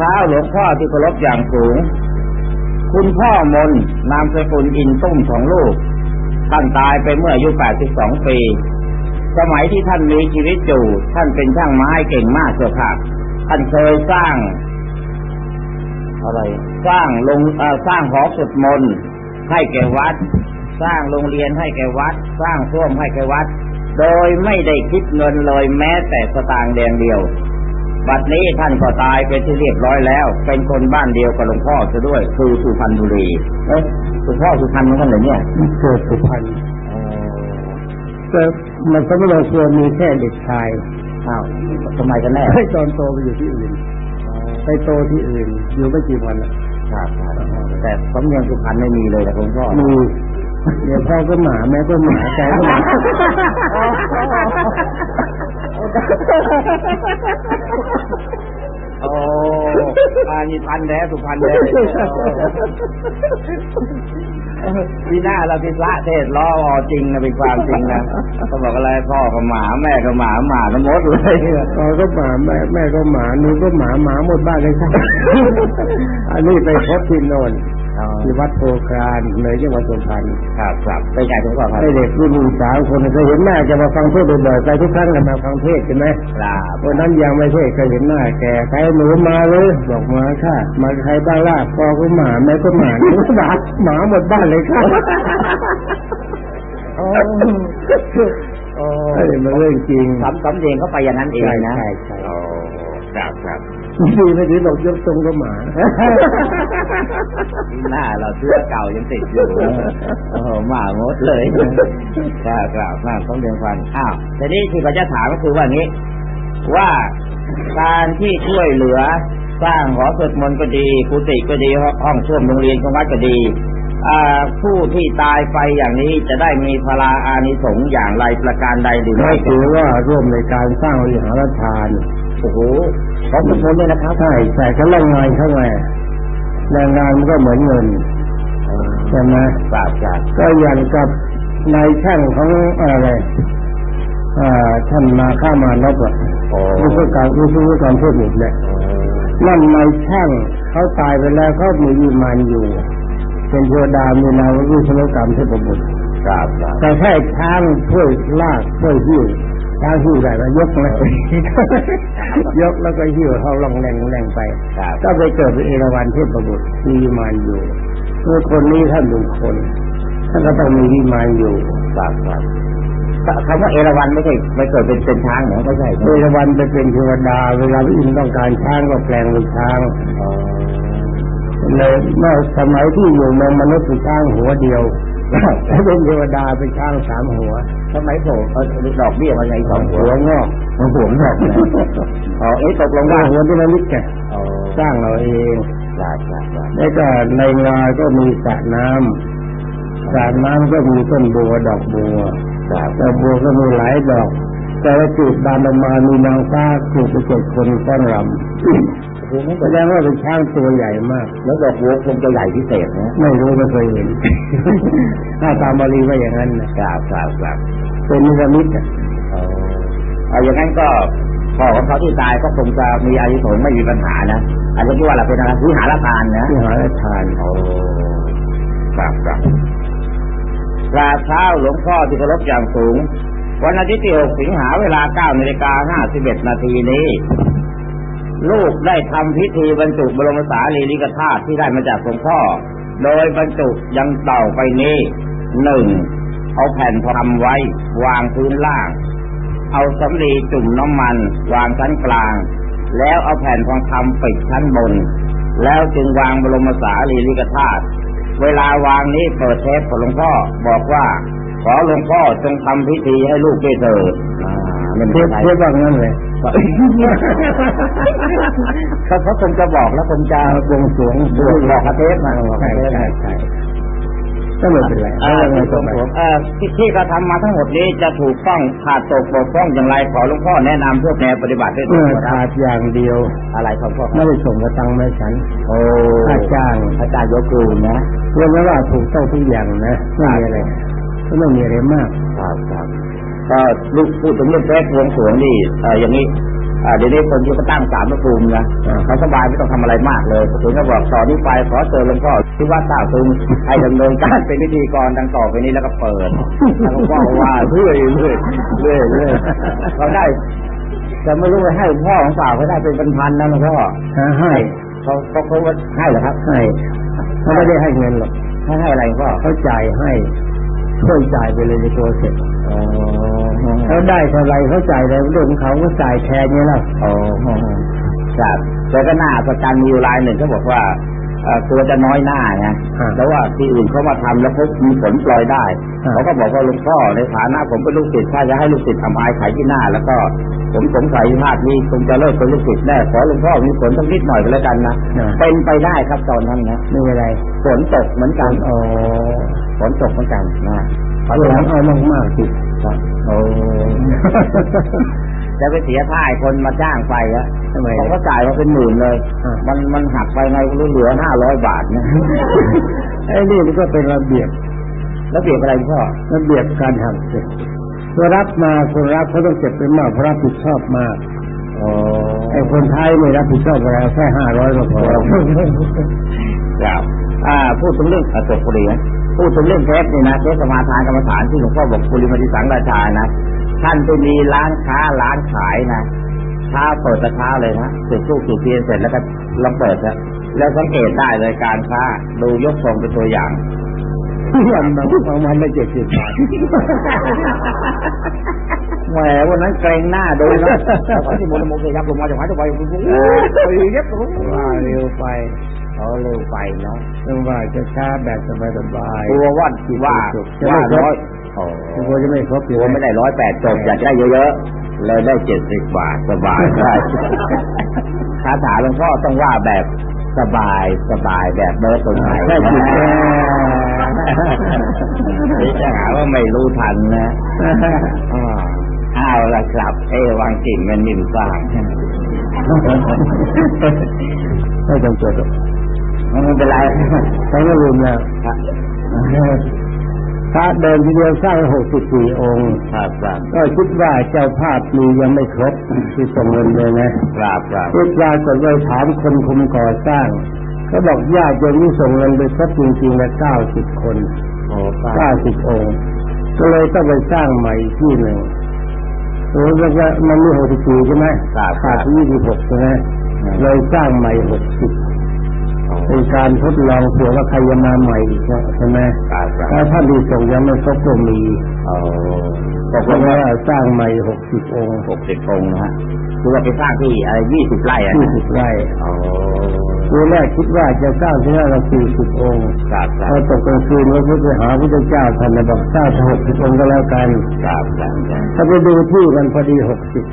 เท้าหลวงพ่อที่เคารพอย่างสูง คุณพ่อมน นามสกุลอินตุ้มของลูก ท่านตายไปเมื่ออายุ 82 ปี สมัยที่ท่านมีชีวิตอยู่ ท่านเป็นช่างไม้เก่งมากเสียครับท่านเคยสร้าง อะไร สร้างลงสร้างหอสวดมนต์ให้แก่วัด สร้างโรงเรียนให้แก่วัด สร้างส้วมให้แก่วัด โดยไม่ได้คิดเงินเลยแม้แต่สตางค์แดงเดียว บัดนี้ท่านก็ตายไปที่เรียบร้อยแล้ว เป็นคนบ้านเดียวกับหลวงพ่อซะด้วย คือสุพรรณบุรีเอ๊ะหลวงพ่อสุพรรณเหมือนกันเหรอเนี่ยเกิดสุพรรณแต่มันก็ไม่ลงตัวมีแค่เด็กชายอ้าวทำไมกันแน่ให้ตอนโตไปอยู่ที่อื่นไปโตที่อื่น อยู่ไม่กี่วันน่ะครับครับแต่สำเนียงสุพรรณไม่มีเลยนะหลวงพ่อมีเดี๋ยวพ่อก็หมาแม่ก็หมาใจก็หมา โอ้อานี่พันแท้สุพรรณแท้พี่หน้าเราพิพระเทศล้อจริงนะเป็นความจริงนะเขาบอกอะไรพ่อก็หมาแม่ก็หมาหมาทั้งหมดเลยพ่อก็หมาแม่แม่ก็หมาหนูก็หมาหมาหมดบ้านเลยครับอันนี้ไปพบที่โนน ที่วัดโพกรานเลยจังหวัดสุพรรณครับครับเป็นไงหลวงพ่อครับให้เด็กรุ่นสาวคนเคยเห็นหน้าจะมาฟังเทศน์บ่อยๆไปทุกครั้งกันมาฟังเทศน์ใช่ไหมครับวันนั้นยังไม่ใช่เคยเห็นหน้าแกใครหนูมาเลยบอกมาค่ะ มาใครบ้างล่ะพอก็หมาแม่ก็หมาหนูหมาหมาหมดบ้านเลยค่ะโอ้โอ้ไอ้มันเรื่องจริงสำสำเนียงเขาไปอย่างนั้นเองนะใช่ใช่โอ้ ครับครับดีไม่ดีบอกยกทรงก็หมาหน้าเราเสื้อเก่ายังติดอยู่นะโอ้โหหมาหมดเลยครับครับหน้าต้องเรียนฟันอ้าวแต่นี่ที่เขาจะถามก็คือว่างี้ ว่าการที่ช่วยเหลือ สร้างหอสวดมนต์ก็ดีกุฏิก็ดีห้องส้วมโรงเรียนของวัดก็ดีอ่าผู้ที่ตายไปอย่างนี้จะได้มีพลาอานิสงส์อย่างไรประการใดหรือไม่ไม่ถือว่าร่วมในการสร้างวิหารทาน โอ้โหขอสวดมนต์ด้วยนะครับใช่ใช่ก็แรงงานเข้ามาแรงงานมันก็เหมือนเงินใช่ไหมทราบทราบก็อย่างกับนายช่างของอะไรอ่าท่านมาข้ามานพอะโอ้วิศวการวิศวการเทคนิคเนี่ยนั่นนายช่างเขาตายไปแล้วเขามีวิมานอยู่ เป็นเทวดามีนามว่าวิศวกรรมเทพบุตรทราบทราบแต่แค่ช้างช่วยลากช่วยหิ้ว ช้างหิ้วได้แล้วยกแล้วยกแล้วก็หิ้วเขาลองแรงแรงไปครับก็ไปเกิดเป็นเอราวัณเทพบุตรมีวิมานอยู่เมื่อคนนี้ท่านเป็นคนท่านก็ต้องมีวิมานอยู่ทราบทราบคำว่าเอราวัณไม่ใช่ไม่เกิดเป็นเป็นช้างเหรอไม่ใช่เอราวัณไปเป็นเทวดา เวลาพระอินทร์ต้องการช้างก็แปลงเป็นช้างเลยเมื่อสมัยที่อยู่เมืองมนุษย์เป็นช้างหัวเดียวถ้าเป็นเทวดาเป็นช้างสามหัว ทำไมโผล่เอาดอกเบี้ยมาไงสองหัหัววงอกมันหัวงอกนะอ๋อเอ๊ะตกลงว่าว่าหัวที่ระลึกแกอ๋อสร้างเราเองทราบทราบทราบแล้วก็ในงาก็มีสระน้ำสระน้ำก็มีต้นบัวดอกบัวทราบดอกบัวก็มีหลายดอก แต่ละจุดดานออกมามีนางฟ้าถูกไปเจ็ดคนต้อนรำคือไม่ แสดงว่าเป็นช้างตัวใหญ่มาก แล้วดอกบัวคงจะใหญ่พิเศษนะไม่รู้ไม่เคยเห็นถ้าตามบาลีว่าอย่างนั้นนะครับครับครับเป็นนิรมิตอะเออเอาอย่างนั้นก็พ่อของเขาที่ตายก็คงจะมีอายุสงส์ไม่มีปัญหานะอันนี้ที่ว่าเราเป็นอะไรวิหารทานนะที่หาทานโอ้ครับครับกราบเท้าหลวงพ่อที่เคารพอย่างสูง วันอาทิตย์ที่ 6 สิงหาเวลา9นาฬิกา51นาทีนี้ ลูกได้ทำพิธีบรรจุบรมสารีริกธาตุที่ได้มาจากหลวงพ่อ โดยบรรจุยังเต่าไปนี้หนึ่งเอาแผ่นทองคำไว้ วางพื้นล่าง เอาสำลีจุ่มน้ำมัน วางชั้นกลาง แล้วเอาแผ่นทองคำปิดชั้นบน แล้วจึงวางบรมสารีริกธาตุเวลาวางนี้เปิดเทปของหลวงพ่อบอกว่า ขอหลวงพ่อจงทำพิธีให้ลูกได้เถิดอ่า ไม่เทีเป็ยนบไรเทียบว่างั้นเลยเขาเขาคงจะบอกแล้วคงจะบวงสรวงบอกบอกกระเทปมาบอกกใช่ระเทปใช่มาใช่ก็ไม่เป็นไรเออไม่ที่เป็นไรเอ่อที่ที่กระทำมาทั้งหมดนี้จะถูกต้องขาดตกบกพร่องอย่างไรขอหลวงพ่อแนะนำเพื่อแนวปฏิบัติด้วยเมื่อนะขาดอย่างเดียว อะไรครับพ่อไม่ได้ส่งกระตังไม่ฉัน โอ้ค่าจ้างพระเจ้ายกครูนะเรียกว่าถูกต้องทุกอย่างนะไม่มีอะไรก็ไม่มีอะไรมากครับครับ ก็ลูกพูดถึงเรื่องแรกวงสรวงนี่เอออย่างนี้อ่าเดี๋ยวนี้คนที่เขาตั้งศาลพระภูมินะอ่าเขาสบายไม่ต้องทำอะไรมากเลยถึงก็บอกต่อนนี้ไปขอเชิญหลวงพ่อที่วัดท่าซุงให้ดำเนินการเป็นพิธีกรดังต่อไปนี้แล้วก็เปิดแล้วก็ว่าว่าเรื่อยเรื่อยเรื่อยเรื่อยเขาได้แต่ไม่รู้ไปให้หลวงพ่อของเปล่าเขาได้เป็นพันๆนะหลวงพ่อหาให้เขาเขาเขาว่าให้เหรอครับให้เขาไม่ได้ให้เงินหรอกให้ให้อะไรหลวงพ่อเขาจ่ายให้ช่วยจ่ายไปเลยในตัวเสร็จอ๋อ เขาได้เท่าไรเขาจ่ายอะไรเรื่องของเขาก็จ่ายแทนนี่แหละอ๋อครับแล้วก็หน้าประกันมีอยู่รายหนึ่งเขาบอกว่าเอ่อตัวจะน้อยหน้าไงแล้วว่าที่อื่นเขามาทำแล้วเขามีผลปล่อยได้ เขาก็บอกว่าหลุงพ่อในฐานะผมเป็นลูกศิษย์ถ้าจะให้ลูกศิษย์ทำอายขายที่หน้า แล้วก็ผมสงสัยภาพนี้คงจะเลิกเป็นลูกศิษย์แน่ขอหลวงพ่อมีผลสักนิดหน่อยก็แล้วกันนะเป็นไปได้ครับตอนนั้นนะไม่เป็นไรฝนตกเหมือนกันอ๋อฝนตกเหมือนกันนะ เอาหลังเอามากๆสิครับโอ้จะไปเสียท่าให้คนมาจ้างไปอะทำไมผมก็จ่ายมาเป็นหมื่นเลย มันมันหักไปไงก็เหลือห้าร้อยบาทนะไอ้นี่มันก็เป็นระเบียบแล้วเปรียบอะไรพ่อ ระเบียบการทำเสร็จเมื่อรับมาคนรับเขาต้องเก็บไปมากเพราะรับผิดชอบมากอ๋อไอ้คนไทยไม่รับผิดชอบอะไรแค่ห้าร้อยก็พอครับอ่าพูดถึงเรื่องกระจกบุหรี่นะ พูดถึงเรื่องเทปนี่นะเทปสมาทานกรรมฐานที่หลวงพ่อบอกปุริมาติสังราชานะท่านไปมีร้านค้าร้านขายนะเช้าเปิดแต่เช้าเลยนะสุดสู้สุดเทียนเสร็จแล้วก็ลองเปิดนะแล้วสังเกตได้เลยการค้าดูยกทรงเป็นตัวอย่างวันบางบางวันได้เจ็ดสิบบาทแหมวันนั้นเกรงหน้าดูนะขอที่มนต์มงคลยับลงมาจากหายตัวไปโอ้โหเย็บว่าเร็วไป เขาเร็วไปเนาะต้องว่าจะช้าแบบสบายสบายกลัวว่าว่าว่าร้อยโอ้กลัวจะไม่ครบกลัวไม่ได้ร้อยแปดจบอยากได้เยอะๆเลยได้เจ็ดสิบบาทสบายได้คาถาหลวงพ่อต้องว่าแบบสบายสบายแบบเบิร์ตตรงไหนใช่จิตแก่นี่จะหาว่าไม่รู้ทันนะอ่าเอาละครับ เอวังกิ่งมันนิ่มสร้างไม่ต้องจดหรอก ไม่เป็นไรเขาก็ลืมแล้วพระเดิมทีเดียวสร้างหกสิบสี่องค์ครับครับก็คิดว่าเจ้าภาพมียังไม่ครบที่ส่งเงินเลยนะครับครับคิดว่ากดไปถามคนคุมก่อสร้างเขาบอกญาติโยมที่ส่งเงินไปครบจริงๆแล้วเก้าสิบคนโอ้คเก้ารับสิบองค์ก็เลยต้องไปสร้างใหม่อีกที่หนึ่งโอ้แล้วก็มันมีหกสิบสี่ใช่ไหมครับคขารัดบที่ยี่สิบหกใช่ไหมเลยสร้างใหม่หกสิบ เป็นการทดลองเผื่อว่าใครจะมาใหม่อีกใช่ไหมครับครับถ้าท่านที่ส่งยังไม่ครบก็มีโอ้ตกเพลราะงว่าว่าสร้างใหม่หกสิบองค์หกสิบองค์นะฮะคือว่าไปสร้างที่อะไรยี่สิบไร่อะยี่นะสิบไร่โอ้ทีแรกคิดว่าจะสร้างที่นั่นละสี่สิบองค์ครับคพรัอบตกกลางคืนพระพุทธหาพระเจ้าท่านเลยบอกสร้างหกสิบองค์ก็แล้วกันครับครับครับถ้าไปดูที่มันพอดีหกสิบ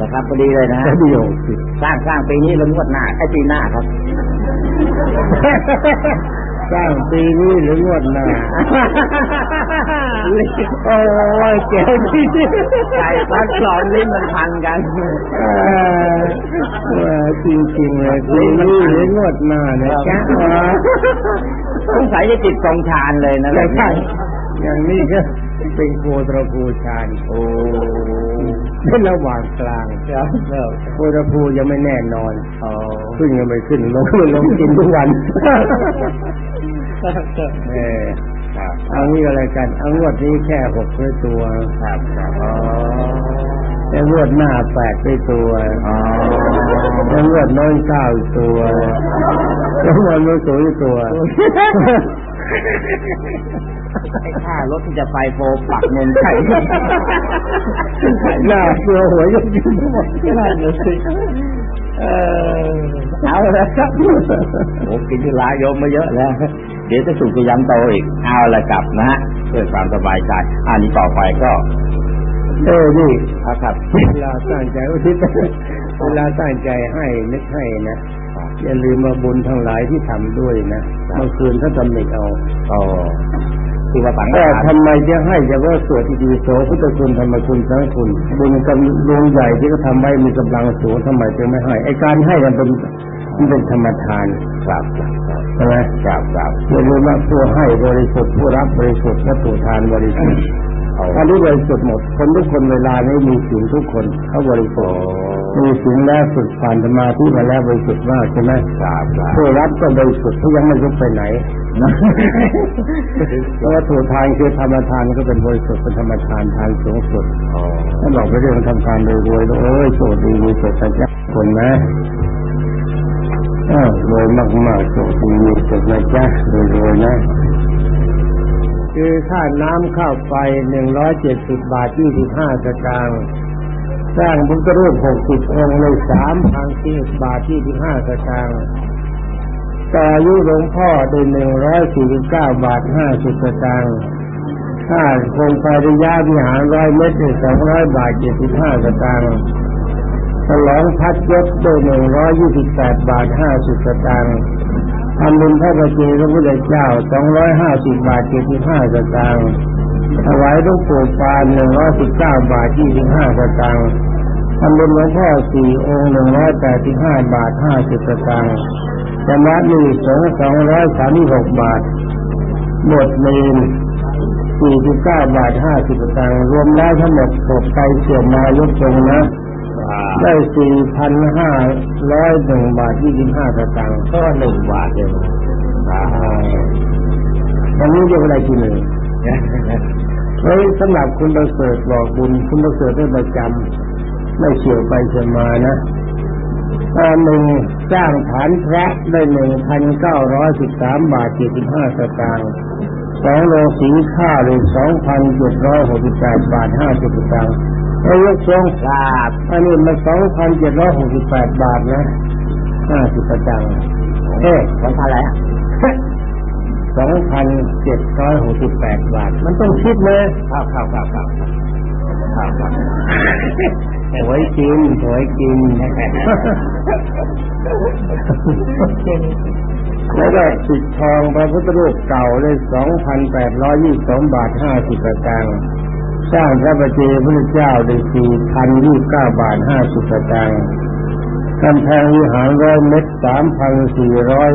นะครับพอดีเลยนะพฮะอดีหกสิบสร้างสร้างปีนี้แล้วงวดหน้าไอ้ปีหน้าครับ สร้างปีนี้หรืองวดหน้าโอ้ยเจ๋งที่ไก่พัดสอนลิ้นมันพันกันเออเออจริงๆเลยปีนี้หรืองวดหน้าเนี่ยแกวะสงสัยจะจิตทรงฌานเลยนะแต่ใช่อย่างนี้ก็ เป็นโคตรภูชานโอ้เป็นระหว่างกลางครับครับโคตรภูยังไม่แน่นอนโอ้ขึ้นยังไม่ขึ้นลงก็ลงกินทุกวันเออครับเอางี้อะไรกันเอางวดนี้แค่หกด้วยตัวครับครับอ๋อแต่งวดหน้าแปดด้วยตัวอ๋อแล้วงวดน้อยเก้าอีกตัวแล้วงวดน้อยสูงอีกตัว ไอ้ค่ารถที่จะไปโฟปักเงินใช่หน้าตัวหัวยกยิ้มหมดนั่นเลยสิเออเอาละครับโอ้กินที่ร้ายโยมมาเยอะแล้ว เดี๋ยวจะสูบจะย้ำโตอีก เอาละกลับนะฮะเพื่อความสบายใจอันนี้ต่อไปก็ เออนี่ครับครับเวลาตั้งใจอุทิศเวลาตั้งใจให้นึกให้นะ อย่าลืมมาบุญทั้งหลายที่ทำด้วยนะเมื่อคืนถ้าจำเน็กเอาก็ที่ว่าสังแต่ฆทานทำไมจะให้จะว่าสวดที่ดีโสพุทธคุณธรรมคุณสังฆคุณบุญกำดวงใหญ่ที่เขาทำไว้มีกำลังสูงทำไมจึงไม่ให้ไอการให้มันเป็นมันเป็นธรรมทานครับครับใช่ไหมครับครับอย่าลืมว่าผู้ให้บริสุทธิ์ผู้รับบริสุทธิ์และผู้ทานบริสุทธิ์เอาอันนี้บริสุทธิ์หมด คนทุกคนเวลานี้มีสิ่งทุกคนเขาบริสุทธิ์โอ้ มีสิ่งแล้วฝึกผ่านสมาธิมาแล้วบริสุทธิ์มากใช่ไหมครับครับผู้รับก็บริสุทธิ์ที่ยังไม่รู้ไปไหนเพราะว่าถูกทานคือธรรมทานก็เป็นบริสุทธิ์เป็นธรรมทานทานสูงสุดอ๋อถ้าบอกไปเรื่องทำการรวยๆแล้วโอ้ยโชคดีมีสุขสันต์คนนะอ้าวรวยมากๆโชคดีมีสุขนะจ๊ะรวยๆนะคือค่าน้ำข้าวไฟหนึ่งร้อยเจ็ดสิบบาทยี่สิบห้าสตางค์ สร้างพุทธรูปหกสิบองค์ในสามพันสี่บาทยี่สิบห้าสตางค์ต่ออายุหลวงพ่อได้หนึ่งร้อยสี่สิบเก้าบาทห้าสิบสตางค์ค่าคงไฟระยะวิหารร้อยเมตรสองร้อยบาทเจ็ดสิบห้าสตางค์ฉลองพัดยศได้หนึ่งร้อยยี่สิบแปดบาทห้าสิบสตางค์ทำบุญพระประเจพระพุทธเจ้าสองร้อยห้าสิบบาทเจ็ดสิบห้าสตางค์ ถวายหลูกปู่ปานหนึ่งร้อยสิบเก้าบาทยี่สิบห้าสตางค์ทำบุญหลวงพ่อสี่องค์หนึ่งร้อยแปดสิบห้าบาทห้าสิบสตางค์จำระหนี้สงฆ์สองร้อยสามสิบหกบาทหมดเมนสี่สิบเก้าบาทห้าสิบสตางค์รวมแล้วทั้งหมดตกไปเสียมายกทรงนะได้สี่พันห้าร้อยหนึ่งบาทยี่สิบห้าสตางค์ก็หนึ่งบาทเองครับวันนี้เรียกว่าอะไรทีหนึ่งเฮ้ย สำหรับคุณประเสริฐบอกบุญ คุณประเสริฐได้ประจำไม่เฉียวไปเฉียวมานะอันหนึ่งสร้างฐานพระได้หนึ่งพันเก้าร้อยสิบสามบาทเจ็ดสิบห้าสตางค์สองโลสีข้าวเลยสองพันเจ็ดร้อยหกสิบแปดบาทห้าสิบสตางค์ไอ้ยกทรงครับอันนี้มันสองพันเจ็ดร้อยหกสิบแปดบาทนะห้าสิบสตางค์เอ๊ะวันพันอะไรฮะ สองพันเจ็ดร้อยหกสิบแปดบาท มันต้องคิดนะครับครับครับครับครับครับหวยกินหวยกินแล้วก็ปิดทองพระพุทธรูปเก่าเลยสองพันแปดร้อยยี่สองบาทห้าสิบสตางค์สร้างพระประเจพระเจ้าได้สี่พันยี่สิบเก้าบาทห้าสิบสตางค์กำแพงวิหารร้อยเมตรสามพันสี่ร้อย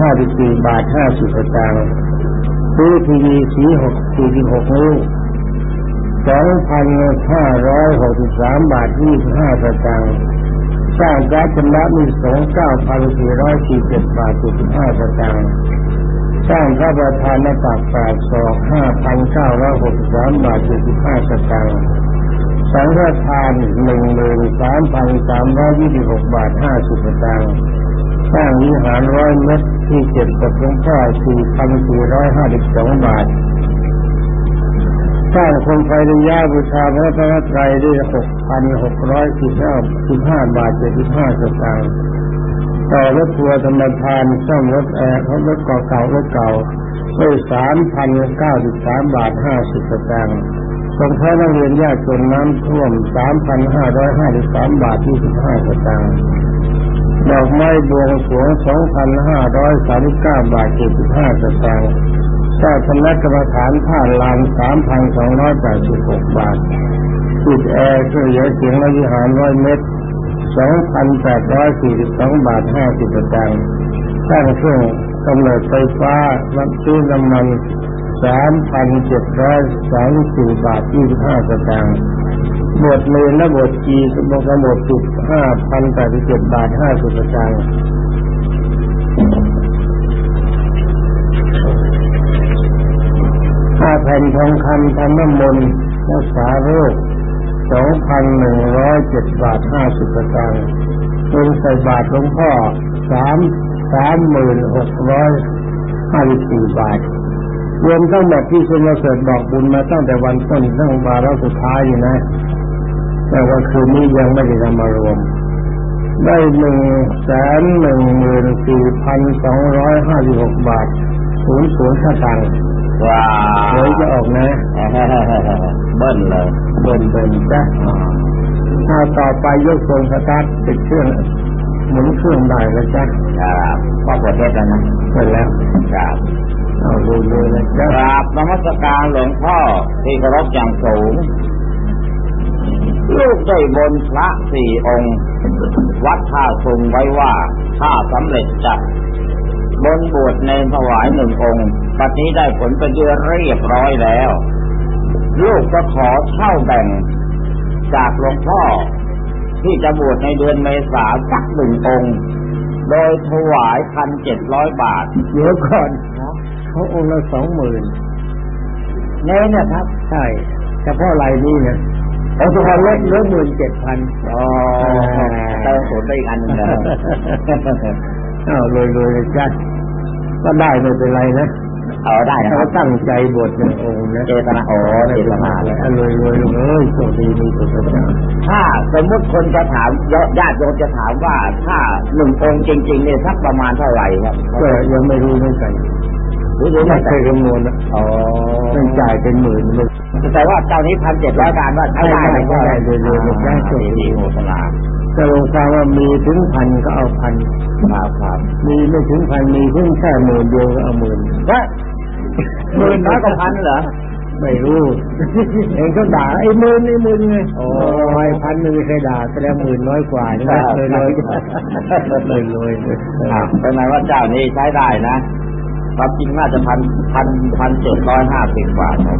ห้าสิบสี่บาทห้าสิบสตางค์ซื้อทีวีสีหกสี่สิบหกนิ้วสองพันห้าร้อยหกสิบสามบาทยี่สิบห้าสตางค์สร้างการชำระหนี้สงเก้าพันสี่ร้อยสี่สิบบาทเจ็ดสิบห้าสตางค์สร้างพระประธานหน้าตักแปดศอกห้าพันเก้าร้อยหกสิบสามบาทเจ็ดสิบห้าสตางค์สังฆทานหนึ่งหมื่นสามพันสามร้อยยี่สิบหกบาทห้าสิบสตางค์สร้างวิหารร้อยเมตร ที่เจ็ดกับหลวงพ่อสี่พันสี่ร้อยห้าสิบสองบาทสร้างโคมไฟระยะบูชาพระพระไตรได้หกพันหกร้อยสิบห้าสิบห้าบาทเจ็ดสิบห้าสตางค์ต่อรถทัวร์ธรรมทานซ่อมรถแอร์รถเก่าเก่ารถเก่าด้วยสามพันเก้าสิบสามบาทห้าสิบสตางค์สงเคราะห์นักเรียนยากจนน้ำท่วมสามพันห้าร้อยห้าสิบสามบาทยี่สิบห้าสตางค์ ดอกไม้บวงสวงสองพันห้าร้อยสามสิบเก้าบาทเจ็ดสิบห้าสตางค์เจ้าสำนักกรรมฐานท่าลานสามพันสองร้อยแปดสิบหกบาทติดแอร์เครื่องเหลือเสียงและวิหารร้อยเมตรสองพันแปดร้อยสี่สิบสองบาทห้าสิบสตางค์สร้างเครื่องกำเนิดไฟฟ้าน้ำซื้อน้ำมันสามพันเจ็ดร้อยสามสิบบาทยี่สิบห้าสตางค์ บวชเมนและบวชจีกำหนดสิบห้าพันแปดสิบเจ็ดบาทห้าสิบสตางค์ห้าแผ่นทองคำทำน้ำมนต์รักษาโรคสองพันหนึ่งร้อยเจ็ดบาทห้าสิบสตางค์เงินใส่บาทหลวงพ่อสามสามหมื่นหกร้อยห้าสิบสี่บาทรวมทั้งหมดที่คุณมาเสริฐบอกบุญมาตั้งแต่วันต้นตั้งวาระสุดท้ายอยู่นะ แต่ว่าคืนนี้ยังไม่ได้นำมารวม ได้หนึ่งแสนหนึ่งหมื่นสี่พันสองร้อยห้าสิบหกบาทศูนย์ศูนย์สตางค์ว้าหวยจะออกนะเบิ้ลเลยเบิ่นเบิ่นจ้ะถ้าต่อไปยกทรงสตาร์ทติดเครื่องหมุนเครื่องได้แล้วจ้ะครับก็ประเทศแล้วนะเสร็จแล้วครับเอาดูเลยนะกจ๊ะราบนมัสการหลวงพ่อที่เคารพอย่างสูง ลูกได้บนพระสี่องค์ วัดท่าสุงไว้ว่าถ้าสำเร็จจะบนบวชในถวายหนึ่งองค์ปัจนี้ได้ผลเป็นที่เรียบร้อยแล้ว ลูกก็ขอเช่าแบ่งจากหลวงพ่อที่จะบวชในเดือนเมษาสักหนึ่งองค์ โดยถวายพันเจ็ดร้อยบาทเดี๋ยวก่อนเขาองค์ละสองหมื่นเน้นนะครับ ใช่เฉพาะรายนี้นะ โอ้ทุกคนเล็เล่กนเหลือหมื่นเจ็ดพันอ๋อเติมผลไปอีกอันหนึงนะอ้าวรวยๆเลยจ้ะก็ได้ไม่เป็นไรนะเอาได้นะคเขารับตั้งใจบวชหนึ่งองค์นะเจตนาโอ้เจตนาเลยรวยรวยๆเลยโชคดีมีสุขภาพถ้าสมมติคนจะถามญาติโยมจะถามว่าถ้าหนึ่งองค์จริงๆเนี่ยสักประมาณเท่าไหร่ครับก็ยังไม่รู้เหมือนกัน หรือหรือไม่ไม่เคยคำนวณนะอ๋อต้องจ่ายเป็นหมื่นเลยแต่ว่าเจ้านี้พันเจ็ดร้อยบาทว่าใช้ได้ได้ได้ได้ได้ได้ได้ดีดีโฆษณาจะลงฟังว่ามีถึงพันก็เอาพันครับครับมีไม่ถึงพันมีถึงแค่หมื่นเดียวก็เอาหมื่นว่าหมื่นน้อยกว่าพันเหรอไม่รู้เองเขาด่าไอ้หมื่นไอ้หมื่นไงโอ้ยพันหนึ่งไม่เคยด่าแสดงหมื่นน้อยกว่าใช่ไหมเลยเลยเลยเลยเลยครับเป็นไงว่าเจ้านี้ใช้ได้นะ ความจริงน่าจะพันพันพันเจ็ดร้อยห้าสิบบาครับ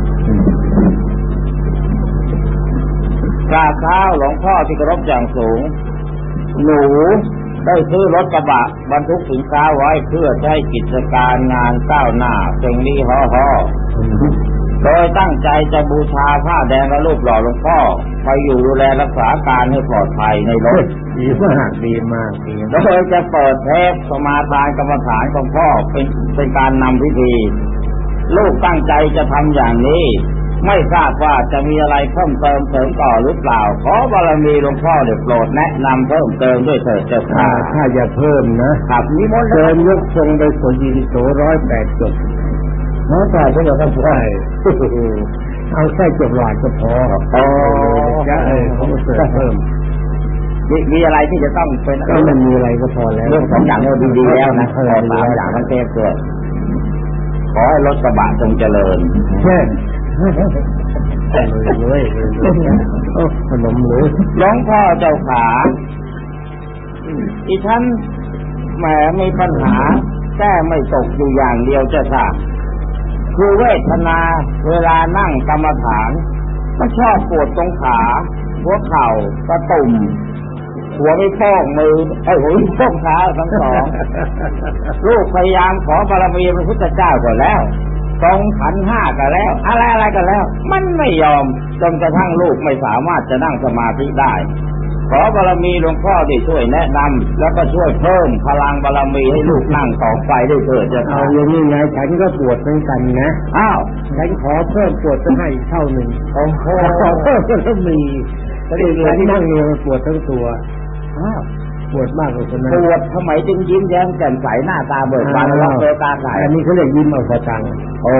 กราบเท้าหลวงพ่อที่เคารพอย่างสูง หนูได้ซื้อรถกระบะบรรทุกสินค้าไว้เพื่อใช้กิจการงานก้าวหน้าเซ็งลี่ฮอฮอโดยตั้งใจจะบูชาผ้าแดงและรูปหล่อหลวงพ่อ ไปอยู่ดูแลรักษาการให้ปลอดภัยในรถดีมากดีมากดีโดยจะเปิดเทปสมาทานกรรมฐานของพ่อเป็นเป็นการนำพิธี ลูกตั้งใจจะทำอย่างนี้ ไม่ทราบว่าจะมีอะไรเพิ่มเติมเสริมต่อหรือเปล่า ขอบารมีหลวงพ่อเดี๋ยวโปรดแนะนำเพิ่มเติมด้วยเถิดเจ้าถ้าค่ะถ้าจะเพิ่มนะครับนิมนต์เติมยกทรงไปสวดยีโสร้อยแปดจบน้องชายที่เราต้องช่วย เอาแค่จบหลอดก็พอโอ้จะเออเขาเสริมเพิ่มมีมีอะไรที่จะต้องเป็นก็ไม่มีอะไรก็พอแล้วเรื่องสองอย่างเราดีๆแล้วนะขเอออสามอย่างทั้งเทปด้วยขอให้รถกระบะจงเจริญแค่เลยเลยเลยโอ้ขนมเลยหลวงพ่อเจ้าขาอีท่านแหมมีปัญหาแก้ไม่ตกอยู่อย่างเดียวเจ้าค่ะ คือเวทนาเวลานั่งกรรมฐานมันชอบปวดตรงขาหัวเข่ากระตุ่มหัวไม่โป้งมือไอ้หัวไม่โป้งขาทั้งสองลูกพยายามขอบารมีพระพุทธเจ้าก่อนแล้วทรงขันห้ากันแล้ว อะไรอะไรกันแล้ว มันไม่ยอมจนกระทั่งลูกไม่สามารถจะนั่งสมาธิได้ ขอบารมีหลวงพ่อได้ช่วยแนะนำแล้วก็ช่วยเพิ่มพลังบารมีให้ลูกนั่งต่อไปด้วยเถิดจะเอาเอาอย่างนี้ไงฉันก็ปวดเหมือนกันนะอ้าวฉันขอเพิ่มปวดจะให้อีกเท่าหนึ่งโอ้โหขอเพิ่มก็มีก็เลยฉันนั่งเนี่ยมันปวดทั้งตัวอ้าว ปวดมากกว่าคนนั้นปวดทำไมจึงยิ้มแย้มแจ่มใสหน้าตาเบิกบานและรับเบตาใสอันนี้เขาเรียกยิ้มเอาสตังค์โอ้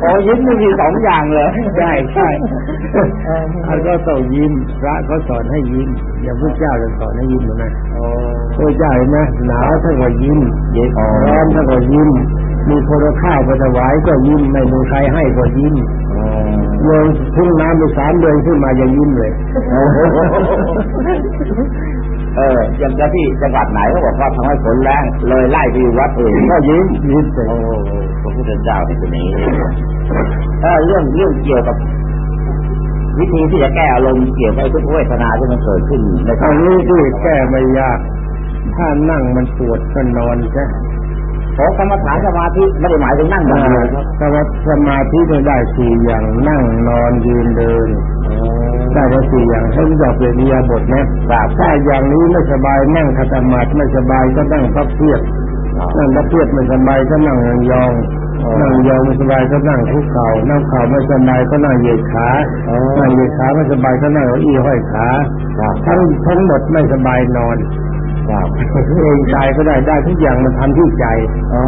โอ้ยิ้มไม่มีสองอย่างเลยใช่ใช่อันก็ต้องยิ้มพระเขาสอนให้ยิ้มอย่างพระเจ้าจะสอนให้ยิ้มนะโอ้พระเจ้าเห็นไหมหนาวท่านก็ยิ้มยิ้มอ๋อร้อนท่านก็ยิ้มมีคนเอาข้าวไปถวายก็ยิ้มไม่มีใครให้ก็ยิ้มโยนทุ่งน้ำไปสามเดือนขึ้นมายังยิ้มเลย เอออย่างจะที่จังหวัดไหนเขาบอกว่าทำให้ฝนแรงเลยไล่ไปวัดอื่นก็ยิ้มยิ้มเลยโอ้พระพุทธเจ้าเป็นคนนี้เออเรื่องเรื่องเกี่ยวกับวิธีที่จะแก้อารมณ์เกี่ยวกับทุกเวทนาที่มันเกิดขึ้นในอันนี้ที่แก้ไม่ยาก ถ้านั่งมันปวดก็นอนใช่ขอกรรมฐานสมาธิไม่ได้หมายถึงนั่งอย่างเดียวครับสมาสมาธิได้สี่อย่างนั่งนอนยืนเดิน ได้ทั้งสี่อย่างให้รู้จักเปลี่ยนอิริยาบทนะถ้าอย่างนี้ไม่สบายนั่งขัดสมาธิไม่สบายก็นั่งพับเพียบนั่งพับเพียบไม่สบายก็นั่งยองๆนั่งยองไม่สบายก็นั่งคุกเข่านั่งเข่าไม่สบายก็นั่งเหยียดขานั่งเหยียดขาไม่สบายก็นั่งเก้าอี้ห้อยขาครับทั้งทั้งหมดไม่สบายนอน ครับเองใจก็ได้ได้ทุกอย่างมันทำที่ใจอ๋อ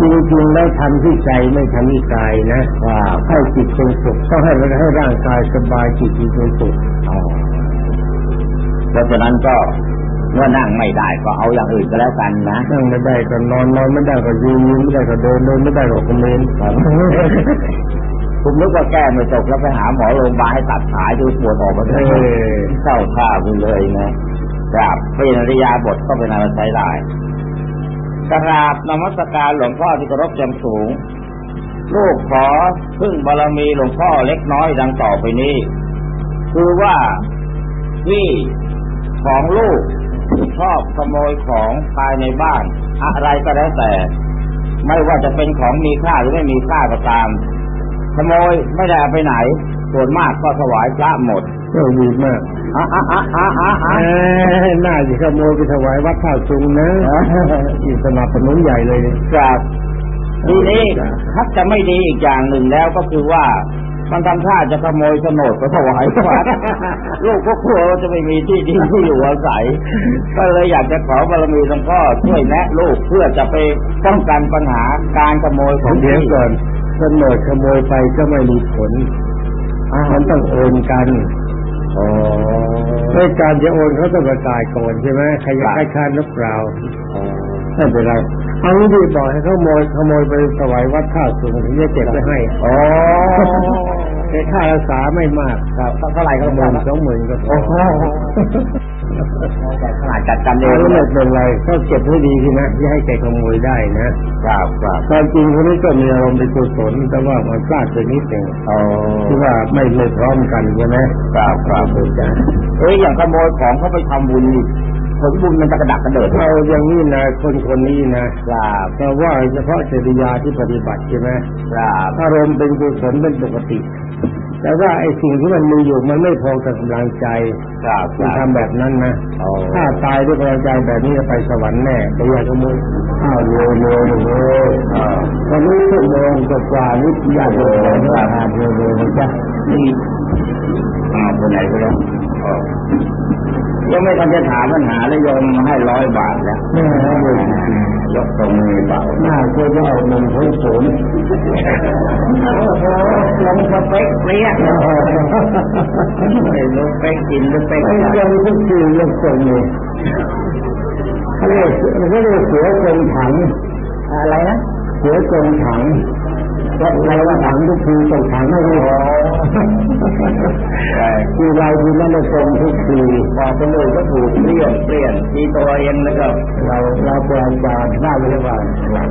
จริงๆแล้วทำที่ใจไม่ทำที่กายนะครับให้จิตเป็นสุขต้องให้ให้ร่างกายสบายจิตเป็นสุขอ๋อเพราะฉะนั้นก็เมื่อนั่งไม่ได้ก็เอาอย่างอื่นก็แล้วกันนะนั่งไม่ได้ก็นอนนอนไม่ได้ก็ยืนยืนไม่ได้ก็เดินเดินไม่ได้ก็คอมเมนต์ผมนึกว่าแก้ไม่ตกแล้วไปหาหมอโรงพยาบาลให้ตัดขาดูปวดออกมาเลยอเข้าท่าไปเลยนะ ครับเป็นอริยาบทก็เป็นอะไรใช้ได้กราบนมัสการหลวงพ่อที่เคารพจำสูง ลูกขอพึ่งบารมีหลวงพ่อเล็กน้อยดังต่อไปนี้ คือว่าที่ของลูกชอบขโมยของภายในบ้าน อะไรก็แล้วแต่ ไม่ว่าจะเป็นของมีค่าหรือไม่มีค่าก็ตาม ขโมยไม่ได้เอาไปไหนส่วนมากก็ถวายพระหมด ก็ดีมากอะอะอะอะอะอะเอ้ยน่าจะขโมยไปถวายวัดท่าซุงนะอีสนับสนุนใหญ่เลยเนี่ยครับทีนี้ถ้าจะไม่ดีอีกอย่างหนึ่งแล้วก็คือว่ามันทำท่าจะขโมยโฉนดไปถวายวัดลูกก็กลัวว่าจะไม่มีที่ดินที่อยู่อาศัย ก็เลยอยากจะขอบารมีหลวงพ่อช่วยแนะลูกเพื่อจะไปป้องกันปัญหาการขโมยของเดี๋ยวที่ก่อนโฉนดขโมยไปก็ไม่มีผลมันต้องโอนกัน อ๋อในการจะโอนเขาต้องประกาศก่อนใช่ไหมใครจะให้ค้านหรือเปล่าไม่เป็นไรเอางี้ดีบอกให้เขาขโมยขโมยไปถวายวัดท่าสูงถึงจะเก็บไว้ให้อ๋อแต่ค่ารักษาไม่มากครับเท่าไหร่หครับมื่นสองหมื่นก็พอโอ้โห ขนาดจัดกันเอเอางไม่เป็นไรก็เก็บให้ดีทีนะอย่าให้แกขโมยได้นะครับครับความจริงคนนี้ก็มีอารมณ์เป็นกุศลแต่ว่ามันพลาดไปนิดหนึ่งอ๋อที่ว่าไม่ไม่พร้อมกันใช่ไหมครับครับเข้าใจเอ้ยอย่างขโมยของเขาไปทำบุญนี่ผลบุญมันจะกระดักกระเดิดเราอย่างนี้นะคนคนนี้นะครับแต่ว่าเฉพาะจริยาที่ปฏิบัติใช่ไหมครับอารมณ์เป็นกุศลเป็นปกติ แต่ว่าไอ้สิ่งที่มันมีอยู่มันไม่พอกับกำลังใจครับคมันรับทำแบบนั้นนะอ๋อถ้าตายด้วยกำลังใจแบบนี้จะไปสวรรค์แน่แต่อย่าขโมยอ้าวโยโยโยอ่าวันนี้ชั่วโมงกว่าๆนิดอยากจะขอว่าทานโยโยนะจ๊ะนี่อ้าวคนไหนไปแล้วอ๋อยังไม่ทันจะถามปัญหาเลยโยมมาให้ร้อยบาทแล้วแม่เล ยจริงยกตรงมือเปล่าๆน่าจะได้เอาเงินของผมโอ้โหลงสเปคเปรี้ยไม่รู้เป๊กกินหรือเป๊กไอ้อะไรเจ้าทุกทีเรื่องคนนี้เขาเรียกเขาเรียกเสือกรงถัง อะไรนะเสือกรงถังก็ใครว่าถังทุกทีตกถังไม่รู้ใช่ คือเราคือนั่นกรงทุกทีบอกคนอื่นก็ถูกเปลี่ยนเปลี่ยนทีตัวเองแล้วก็เราเราปราจารย์น่าเรียกว่า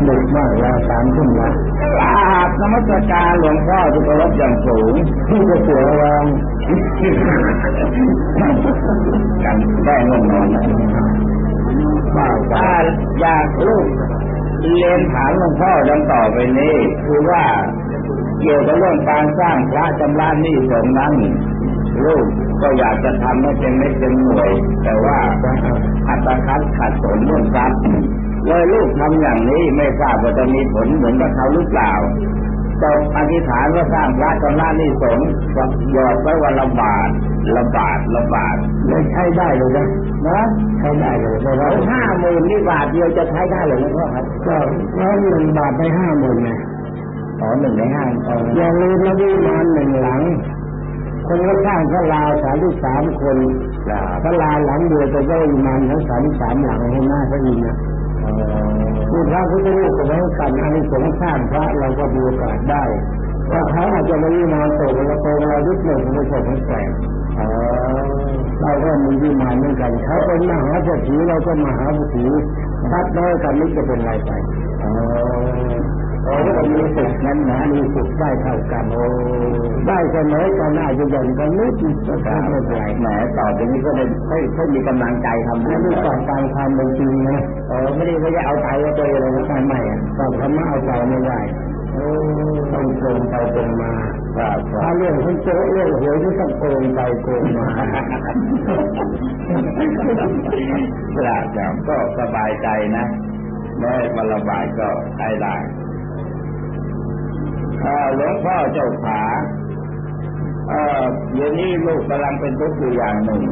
หนุกมากแล้วสามทุ่มแล้วกราบนมัสการหลวงพ่อที่เคารพอย่างสูงที่จะเสือรองกันแก้ง่วงนอนนะบ้าถ้าอยากลูกเรียนถามหลวงพ่อดังต่อไปนี้ คือว่าเกี่ยวกับเรื่องการสร้างพระจำราหนี้สงฆ์นั้น ลูกก็อยากจะทำให้เป็นไม่เป็นหน่วย แต่ว่าอัตคัดขัดสนเรื่องทรัพย์เลยลูกทำอย่างนี้ไม่ทราบว่าจะมีผลเหมือนกับเขาหรือเปล่าตกอธิษฐานว่าสร้างพระจำราหนี้สงฆ์ก็หยอดไว้วันละบาทละบาทละบาทไม่ใช้ได้เลยนะนะใช้ได้เลยเพราะแล้ว่าวห้าหมื่นนี่บาทเดียวจะใช้ได้เหรือไม่พ่อครับ ก็ร้อยหนึ่งบาทได้ห้าหมื่นนะอ๋อหนึ่งในห้าอ๋ออย่าลืมนะวิมานหนึ่งหลัง คนก็สร้างพระลาสามที่สามคนครับพระลาหลังเดียวจะได้วิมานทั้งสามสามหลังให้หน้าพระอินทร์นะอ๋อมีพระพุทธรูปก็เหมือนกันอันนี้สงส์สร้างพระเราก็มีโอกาสได้ว่าเขาอาจจะไม่วิมานโตเราโตเรายุดหนึ่งไม่ใช่ของแปลกอ๋อเราก็มีวิมานเหมือนกันเขาเป็นมหาเศรษฐีเราก็มหาเศรษฐีทัดน้อยกันนี่จะเป็นไรไป อ๋อโอ้ก็มีสุขนั้นนะมีสุขได้เท่ากันโอ้ได้เสมอกันอาจจะหย่อนกันนิดก็ได้ไม่เป็นไรแหมต่อไปนี้ก็เลยค่อยค่อยมีกำลังใจทำอันบุนี้ญก่อนการทำเป็นจริงนะเออไม่ได้ไม่ได้เอาใจเอาตัวเองเลยนะไม่ไม่อะก่อนธรรมะเอาใจไม่ได้โอ้ต้องโกงไปโกงมาครับครัถ้าบเรื่องคนโจ้เรื่องหวยที่ต้องโกงไปโกงมาครับครับก็สบายใจนะแม้วันละบาทก็ใช้ได้เอ่อ หลวงพ่อเจ้าขาเอ่อเดี๋ยวนี้ลูกกำลังเป็นทุกข์อยู่อย่างหนึ่ง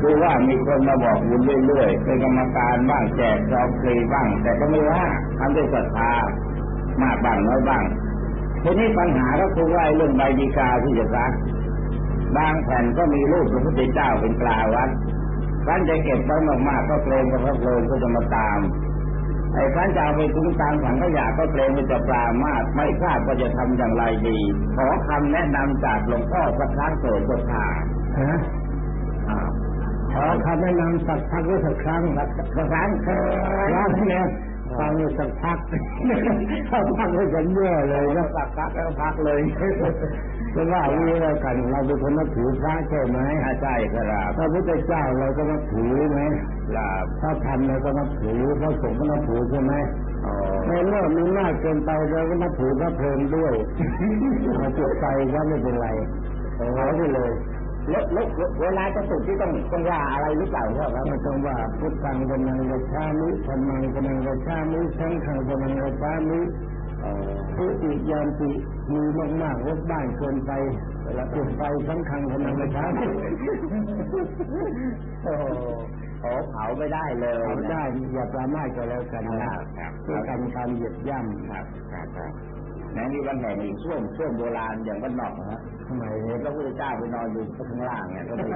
คือว่ามีคนมาบอกบุญเรื่อยๆเป็นกรรมการบ้างแจกซองฟรีบ้าง แต่ก็ไม่ว่าทำด้วยศรัทธามากบ้างน้อยบ้างทีนี้ปัญหาก็คือว่าเรื่องใบดีกาที่จะซักบางแผ่นก็มีรูปพระพุทธเจ้าเป็นปลาวัดท่านจะเก็บไว้มากๆก็เกรงกับพระเพลิงก็จะมาตาม ไอ้ท่านจะเอาไปทิ้งตามถังขยะก็เกรงมันจะปลามาก ไม่ทราบว่าจะทำอย่างไรดี ขอคำแนะนำจากหลวงพ่อสักครั้งเถิดก็ค่ะฮะอ้าวขอคำแนะนำสักพักหรือสักครั้งสักสักครั้งเถิครั้งดเนี่ยฟังอยู่สักพักถ้าพักไม่กันแย่เลยแล้นะวสักพักแล้วพักเลย จะว่าอย่างนี้แล้วกันเราเป็นคนนับถือพระใช่ไหมอ่าใช่ครับพระพุทธเจ้าเราก็นับถือไหมครับพระธรรมเราก็นับถือพระสงฆ์ก็นับถือใช่ไหมอ๋อในเมื่อมีมากเกินไปเราก็นับถือพระเพลินด้วยเอาจุดไฟก็ไม่เป็นไรเอาไปเลยแล้วแล้วเวลาจะสุดที่ต้องต้องว่าอะไรหรือเปล่าครับไม่ต้องว่าพุทธังกำลังกระชามิธรรมังกำลังกระชามิสังฆังกำลังกระชามิอ๋อผู้ติยานติ มีมากๆรถบ้านเกินไปเวลาจุดไฟสังฆังกำลังกระชามิโอ้โหขอเผาไม่ได้เลยเอาได้อย่าประมาทก็แล้วกันคนะรับครับเพื่อกันการเหยียบย่ครับครับครับแม้มีวันแห่งอีกช่วงช่วงโบราณอย่างบ้านนอกนะฮะำทำไมเห็เนี่นยพระพุทธเจ้าไปนอนอยู่ข้างล่างเนี่ยก็มี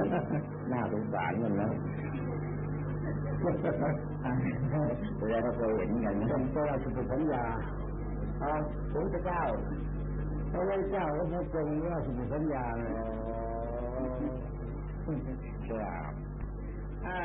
น่าสงสารมันนะแสดงว่าเคยเห็นกันนะเป็นตัวสุภสัญญาอ๋อพระพุทธเจ้า พระพุทธเจ้าก็พระทรงว่าสุภสัญญาไงครับอ่า